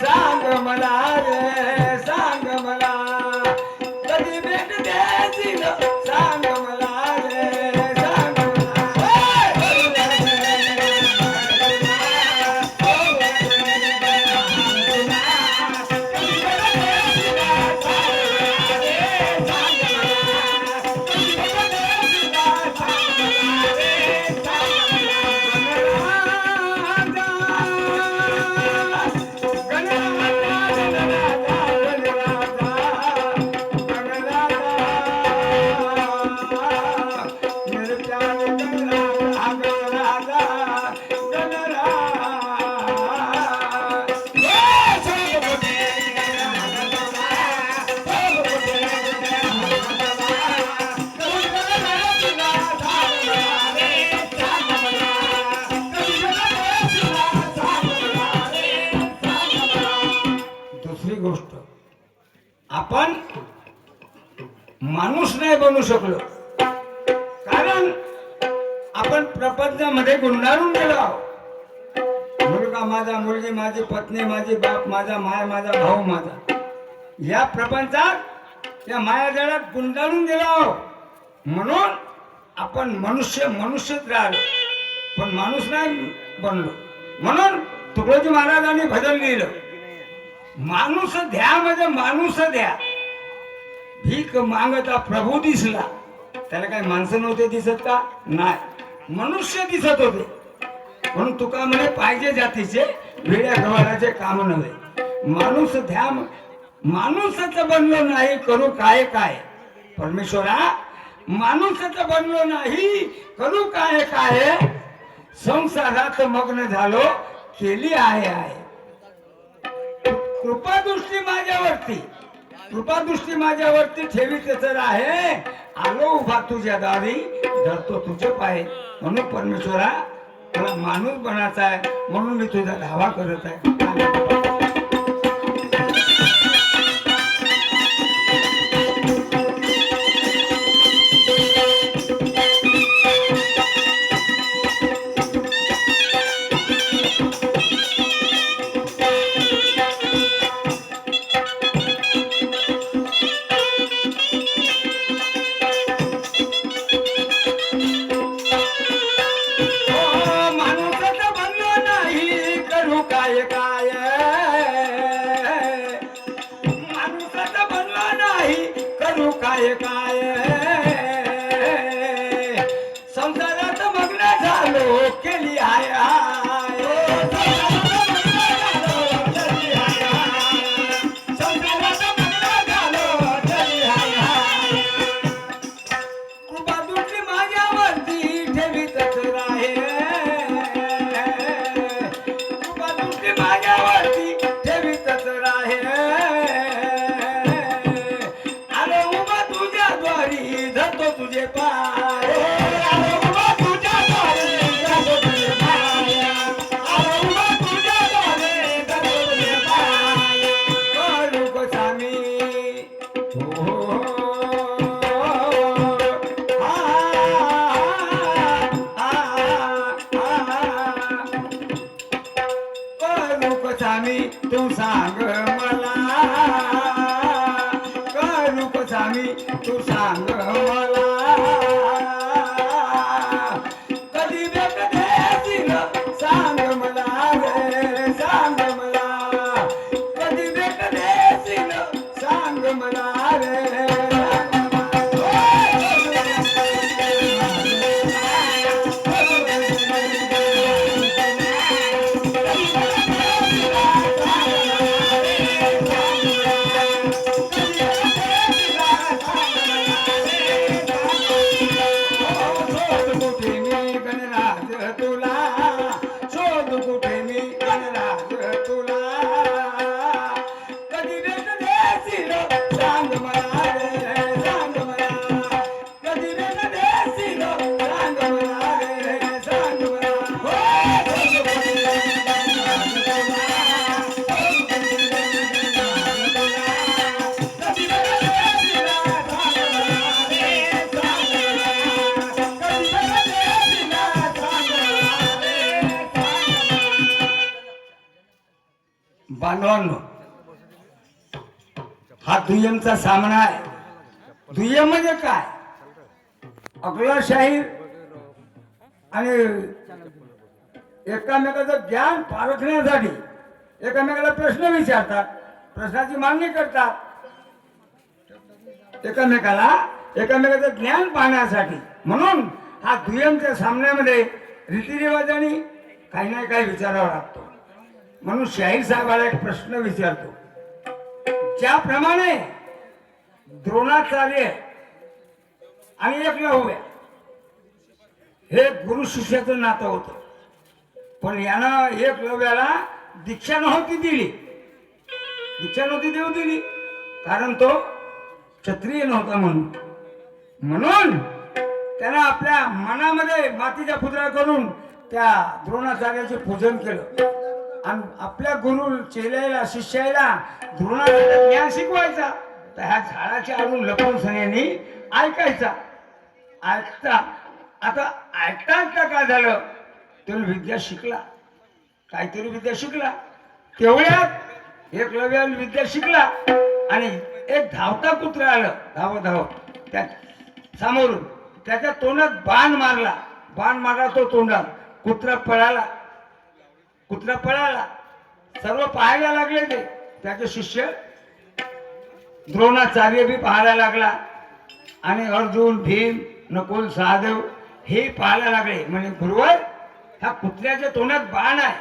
சாந்தமலாரே आपण माणूस नाही बनू शकलो. कारण आपण प्रपंचामध्ये गुंडाळून गेलो आहोत. मुलगा माझा मुलगी माझी पत्नी माझी बाप माझा माय माझा भाऊ माझा. या प्रपंचात या मायाजाळात गुंडाळून गेलो आहोत. म्हणून आपण मनुष्य मनुष्यच राहिलो. पण माणूस नाही बनलो. म्हणून तुकडोजी महाराजांनी भजन लिहिलं. माणूस द्या म्हणजे माणूस द्या. भीक मागता प्रभू दिसला. त्याला काय माणसं नव्हते दिसत का? नाही. मनुष्य दिसत होते. म्हणून तुका म्हणे पाहिजे जातीचे वेड्या गव्हाडाचे काम नव्हे. माणूस ध्या माणूसच बनलो नाही करू काय काय? परमेश्वरा माणूसच बनलो नाही करू काय काय? संसारात मग्न झालो केली आहे आहे. कृपादृष्टी माझ्यावरती. कृपादृष्टी माझ्यावरती ठेवी तर आहे. आलो उभा तुझ्या दारी धरतो तुझे पाय. म्हणून परमेश्वरा मला माणूस बनायचा आहे म्हणून मी तुझा धावा करत आहे. सांग हा सामना आहे. दुय्यम म्हणजे काय? अकलाशाहीर आणि एकामेकाचं ज्ञान पारखण्यासाठी एकामेकाला प्रश्न विचारतात प्रश्नाची मागणी करतात. एकामेकाला एकामेकाचं ज्ञान पाहण्यासाठी. म्हणून हा दुय्यमच्या सामन्यामध्ये रीतिरिवाजाने काही ना काही विचारावा लागतो. म्हणून शाहीर साहेबाला एक प्रश्न विचारतो. ज्याप्रमाणे द्रोणाचार्य आणि एक लहूया हे गुरु शिष्याचं नातं होतं. पण यानं एक लव्याला दीक्षा नव्हती दिली. दीक्षा नव्हती देऊ दिली. कारण तो क्षत्रिय नव्हता म्हणून. म्हणून त्यानं आपल्या मनामध्ये मातीच्या पुतळा करून त्या द्रोणाचार्याचे पूजन केलं. आणि आपल्या गुरु चेल्याला शिष्याला द्रोणाचार्य ज्ञान शिकवायचा. तर ह्या झाडाच्या आडून लपून सगळ्यांनी ऐकायचा. ऐकता. आता ऐकता ऐकता काय झालं? तो विद्या शिकला. काहीतरी विद्या शिकला. तेवढ्यात एक विद्या शिकला. आणि एक धावता कुत्र आलं. धाव धाव. त्या समोरून. त्याच्या तोंडात बाण मारला. बाण मारला तो तोंडात. कुत्रा पळाला. कुत्रा पळाला. सर्व पाहायला लागले ते. त्याचे शिष्य द्रोणाचार्य बी पाहायला लागला. आणि अर्जुन भीम नकुल सहदेव हे पाहायला लागले. म्हणजे गुरुवर ह्या कुत्र्याच्या तोंडात बाण आहे.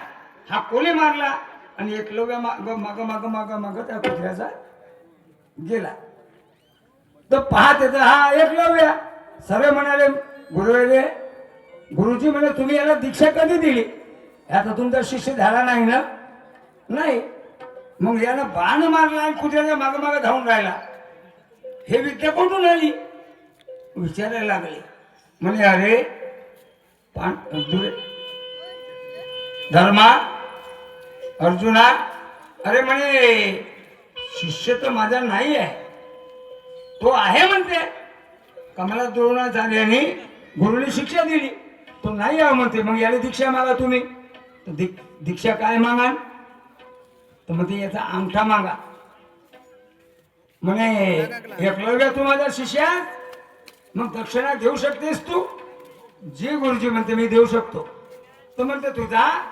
हा कोणी मारला? आणि एकलव्या माग माग माग माग माग त्या कुत्र्याचा गेला. तर पाहत येतं हा एकलव्य सर्व म्हणाले गुरुवेले गुरुजी म्हणे तुम्ही याला दीक्षा कधी दिली? आता तुमचा शिष्य झाला नाही ना? नाही. मग यानं बाण मारला आणि कुत्र्याच्या माग माग धावून राहिला. हे विद्या कुठून आली? विचारायला लागले. म्हणे अरे पान धर्मा अर्जुना अरे म्हणे शिष्य तर माझा नाही आहे. तो आहे म्हणते. कमला द्रोणाचार्याने गुरुने शिक्षा दिली. तो नाही आहे म्हणते. मग याला दीक्षा मागा तुम्ही. दीक्षा काय मागा तर म्हणते याचा अंगठा मागा. म्हणे एकलव्य तू माझ्या शिष्या. मग दक्षिणा देऊ शकतेस तू? जे गुरुजी म्हणते मी देऊ शकतो. तर म्हणते तुझा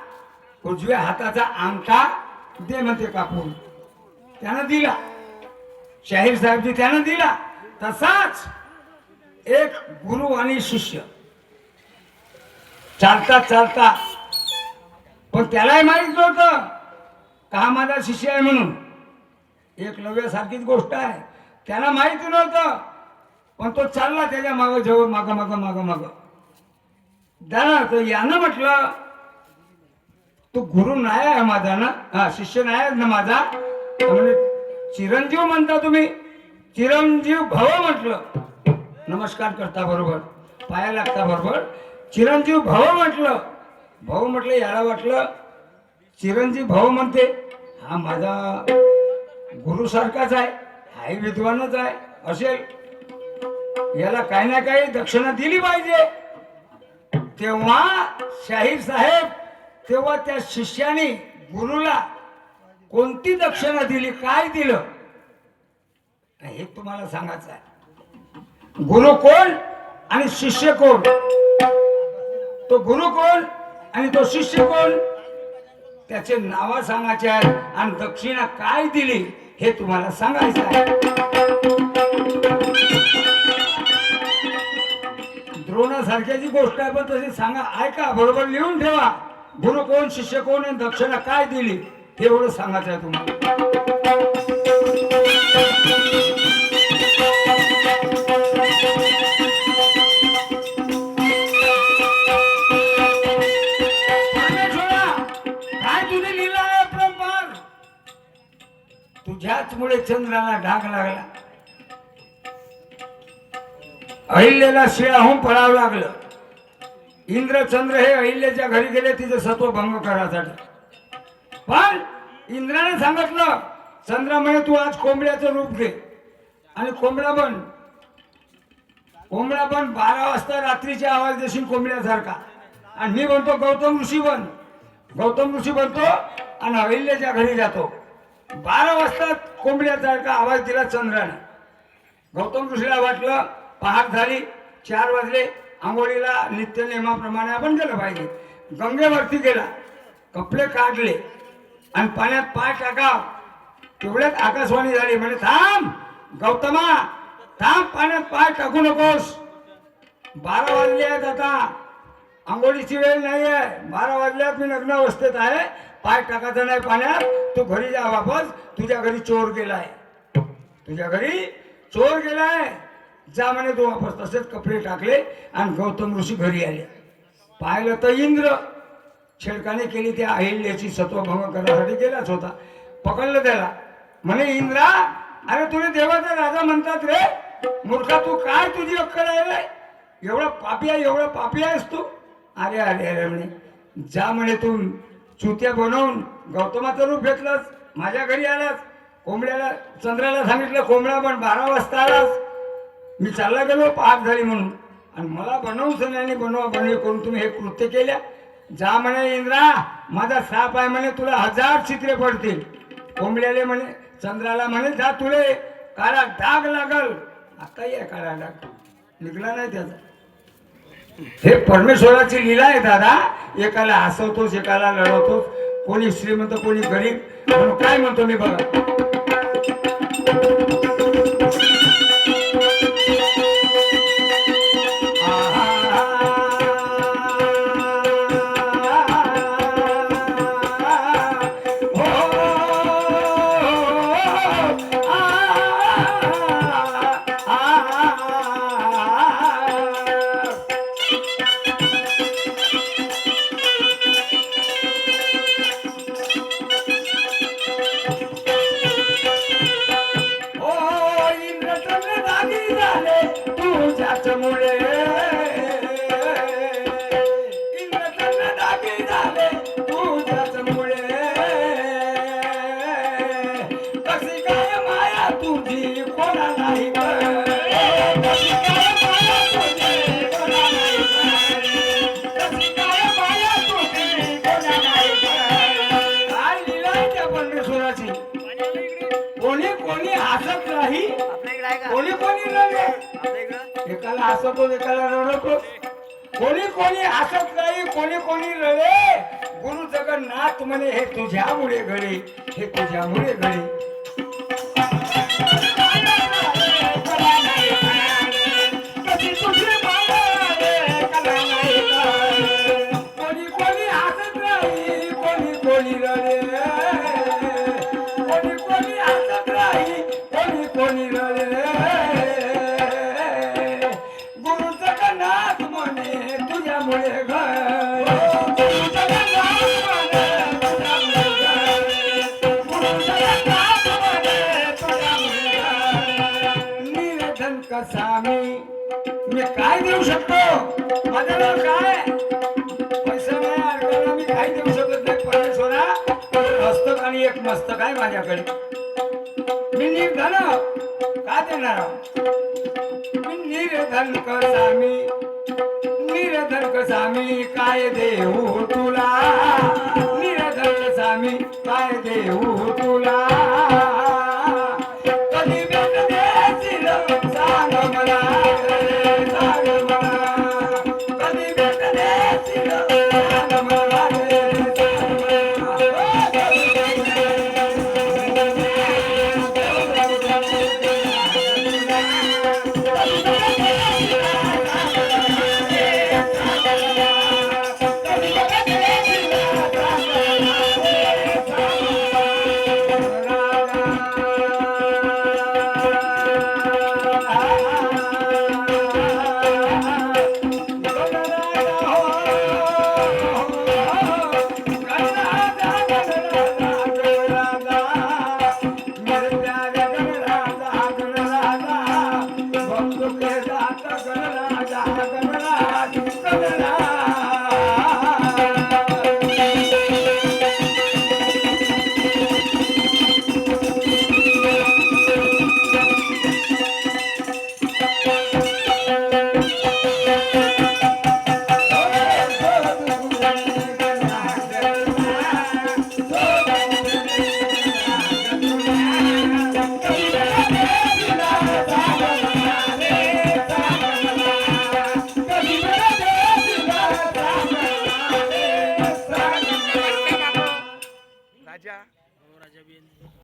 उजव्या हाताचा अंगठा दे म्हणते कापून. त्यानं दिला. शाहीर साहेबजी त्यानं दिला. तसाच एक गुरु आणि शिष्य. चालता चालता. पण त्यालाही माहीत नव्हतं. का हा माझा शिष्य आहे म्हणून? एक लव्यासारखीच गोष्ट आहे. त्याला माहिती नव्हतं. पण तो चालला त्याच्या मागं जवळ माग माग माग माग. त्याला तर यानं म्हटलं तो गुरु नाही आहे माझा ना? हा शिष्य नाही आहे ना माझा? म्हणजे चिरंजीव म्हणता तुम्ही. चिरंजीव भव म्हटलं. नमस्कार करता बरोबर. पाया लागता बरोबर. चिरंजीव भव म्हटलं. भाऊ म्हटलं याला वाटलं चिरंजीव भाऊ म्हणते. हा माझा गुरु सारखाच आहे हाही विद्वानच आहे असेल. याला काही ना काही दक्षिणा दिली पाहिजे. तेव्हा शाहीर साहेब तेव्हा त्या शिष्याने गुरुला कोणती दक्षिणा दिली काय दिलं? हे तुम्हाला सांगायचं आहे. गुरु कोण आणि शिष्य कोण? तो गुरु कोण आणि तो शिष्य कोण? त्याचे नाव सांगायचे आहेत आणि दक्षिणा काय दिली हे तुम्हाला सांगायचं आहे. द्रोणासारख्याची गोष्ट आहे पण तशी सांगा ऐका बरोबर लिहून ठेवा. गुरु कोण शिष्य कोण आणि दक्षिणा काय दिली तेवढं एवढं सांगायचं आहे तुम्हाला. त्याचमुळे चंद्राला ढाग लागला. अहिल्याला शिळाहून पळावं लागलं. इंद्रचंद्र हे अहिल्याच्या घरी गेले तिचं सत्व भंग करायसाठी. पण इंद्राने सांगितलं चंद्र म्हणे तू आज कोंबड्याचं रूप घे. आणि कोंबडा पण कोंबडा पण बारा वाजता रात्रीच्या आवाज देशील कोंबड्यासारखा. आणि मी म्हणतो गौतम ऋषी बन. गौतम ऋषी बनतो आणि अहिल्याच्या घरी जातो. बारा वाजता कोंबड्याचा का आवाज दिला चंद्रानं. गौतम ऋषीला वाटलं पहाट झाली चार वाजले आंघोळीला नित्य नियमाप्रमाणे आपण गेलं पाहिजे. गंगेवरती गेला कपडे काढले आणि पाण्यात पाय टाका. तेवढ्यात आकाशवाणी झाली म्हणजे थांब गौतमा थांब पाण्यात पाय टाकू नकोस. बारा वाजले आहेत आता. आंघोळीची वेळ नाही आहे बारा वाजल्यात मी नग्न अवस्थेत आहे. पाय टाकायचा नाही पाण्यात. तू घरी जा वापस. तुझ्या घरी चोर गेलाय. तुझ्या घरी चोर गेलाय. जा म्हणे तू वापस. तसेच कपडे टाकले आणि गौतम ऋषी घरी आले. पाहिलं तर इंद्र. छेडकाने केली त्या अहिल्याची सत्वभंग करण्यासाठी गेलाच होता. पकडलं त्याला. म्हणे इंद्रा अरे तुला देवाचा राजा म्हणतात रे. मूर्खा तू काय तुझी अक्कल आहे रे? एवढा पापी आहे एवढा पापी आहेस तू. अरे अरे अरे म्हणे. जा म्हणे तू. चुत्या बनवून गौतमाचं रूप घेतलंस माझ्या घरी आलास कोंबड्याला चंद्राला सांगितलं कोंबडा पण बारा वाजता आलास. मी चालला गेलो पाक झाली म्हणून. आणि मला बनवून सगळ्यांनी बनवा बनवी करून तुम्ही हे कृत्य केल्या. जा म्हणे इंद्रा माझा साप आहे म्हणे तुला हजार चित्रे पडतील. कोंबड्याले म्हणे चंद्राला म्हणे जा तुले काळा डाग लागल. आताही आहे काळा डाग निघला नाही त्याचा. हे परमेश्वराची लीला आहे दादा. एकाला हसवतोस एकाला लढवतोस कोणी श्रीमंत कोणी गरीब. म्हणून काय म्हणतो मी बघा. एकाला हसतो एकाला रडतो कोणी कोणी हसत नाही कोणी कोणी रडे. गुरु जगन्नाथ म्हणे हे तुझ्यामुळे घडे हे तुझ्यामुळे घडे. कसा मी मी काय देऊ शकतो? माझ्यावर काय? पैसा नाही अडकवला मी काय देऊ शकत नाही. परमेश्वरा हस्तक आणि एक मस्तक आहे माझ्याकडे. मी निर्धन का देणार? मी निर्धन कसा मी निर्धन कसा मी काय देऊ तुला? निर्धन कसा मी काय देऊ